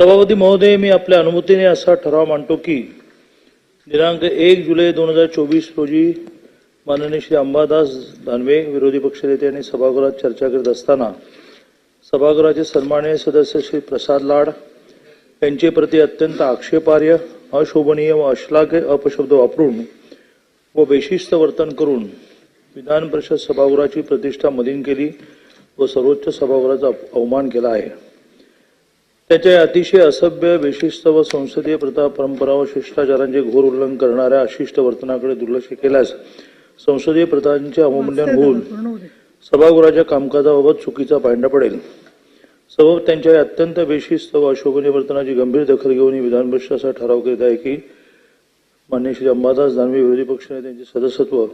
सभापती महोदय मी आपल्या अनुमतीने असा ठराव मांडतो की दिनांक एक जुलै दोन हजार चोवीस रोजी माननीय श्री अंबादास दानवे विरोधी पक्षनेते आणि सभागृहात चर्चा करत असताना सभागृहाचे सन्माननीय सदस्य श्री प्रसाद लाड यांचे प्रति अत्यंत आक्षेपार्ह अशोभनीय व अश्लाघ्य अपशब्द वापरून व बेशिस्त वर्तन करून विधान परिषद सभागृहाची प्रतिष्ठा मलिन केली व सर्वोच्च सभागृहाचा अवमान केला आहे. त्याच्या या अतिशय असभ्य बेशिस्त व संसदीय प्रथा परंपरा व शिष्टाचारांचे घोर उल्लंघन करणाऱ्या अशिष्ट वर्तनाकडे दुर्लक्ष केल्यास संसदीय प्रथांचे अवमूल्यन होऊन सभागृहाच्या कामकाजाबाबत चुकीचा पायंडा पडेल. सबब त्यांच्या अत्यंत बेशिस्त व अशोभनीय वर्तनाची गंभीर दखल घेऊन ही विधान असा ठराव करीत आहे की मान्य श्री अंबादास दानवे विरोधी पक्षनेत्यांचे सदस्यत्व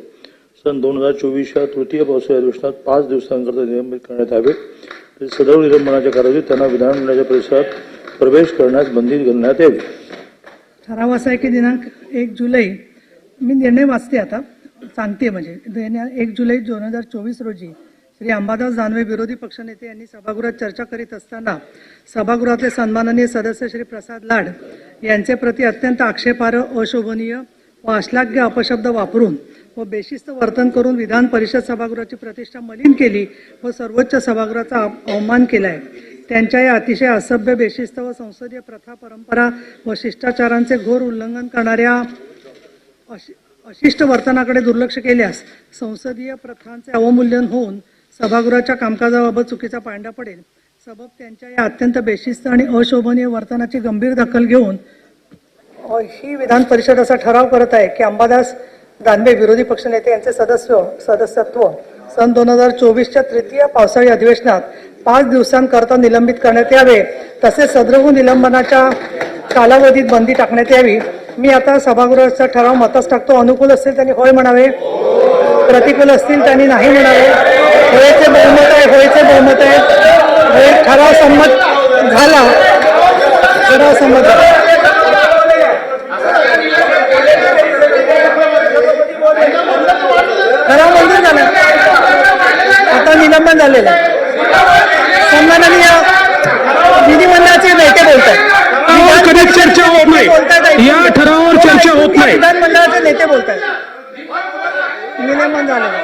सन दोन हजार चोवीसच्या तृतीय पावसाळी अधिवेशनात पाच दिवसांकरता निलंबित करण्यात यावे. सदर निलंबनाच्या कालावधीत त्यांना विधानमंडळाच्या परिसरात प्रवेश करण्यास बंदी घालण्यात यावी ठराव असा आहे की दिनांक एक जुलै मी निर्णय वाचते आता सांगते म्हणजे. एक जुलै दोन हजार चोवीस रोजी श्री अंबादास दानवे विरोधी पक्षनेते यांनी सभागृहात चर्चा करीत असताना सभागृहातले सन्माननीय सदस्य श्री प्रसाद लाड यांचे प्रति अत्यंत आक्षेपार्ह अशोभनीय व अश्लाघ्य अपशब्द वापरून व बेशिस्त वर्तन करून विधान परिषद सभागृहाची प्रतिष्ठा मलिन केली व सर्वोच्च सभागृहाचा अवमान केला आहे त्यांच्या या अतिशय असभ्य बेशिस्त व संसदीय प्रथा परंपरा व शिष्टाचारांचे घोर उल्लंघन करणाऱ्या अशि- अशिष्ट वर्तनाकडे दुर्लक्ष केल्यास संसदीय प्रथांचे अवमूल्यन होऊन सभागृहाच्या कामकाजाबाबत चुकीचा पांडा पडेल. सबब त्यांच्या या अत्यंत बेशिस्त आणि अशोभनीय वर्तनाची गंभीर दखल घेऊन ही विधान परिषद असा ठराव करत आहे की अंबादास दानवे विरोधी पक्षनेते यांचे सदस्य सदस्यत्व सन दोन हजार चोवीसच्या तृतीय पावसाळी अधिवेशनात पाच दिवसांकरता निलंबित करण्यात यावे तसेच सदृह निलंबनाच्या कालावधीत बंदी टाकण्यात यावी. मी आता सभागृहाचा ठराव मतास टाकतो. अनुकूल असतील त्यांनी होय म्हणावे. प्रतिकूल असतील त्यांनी नाही म्हणावे. होयचे बहुमत आहे होयचे बहुमत आहे. होय ठराव संमत झाला. ठराव संमत झाला. मंजूर झाला. आता निलंबन झालेलं आहे. सन्माननीय विधिमंडळाचे नेते बोलतात कधी चर्चा होत नाही. या ठरावावर चर्चा होत नाही. विधानमंडळाचे नेते बोलतात निलंबन झालेलं आहे.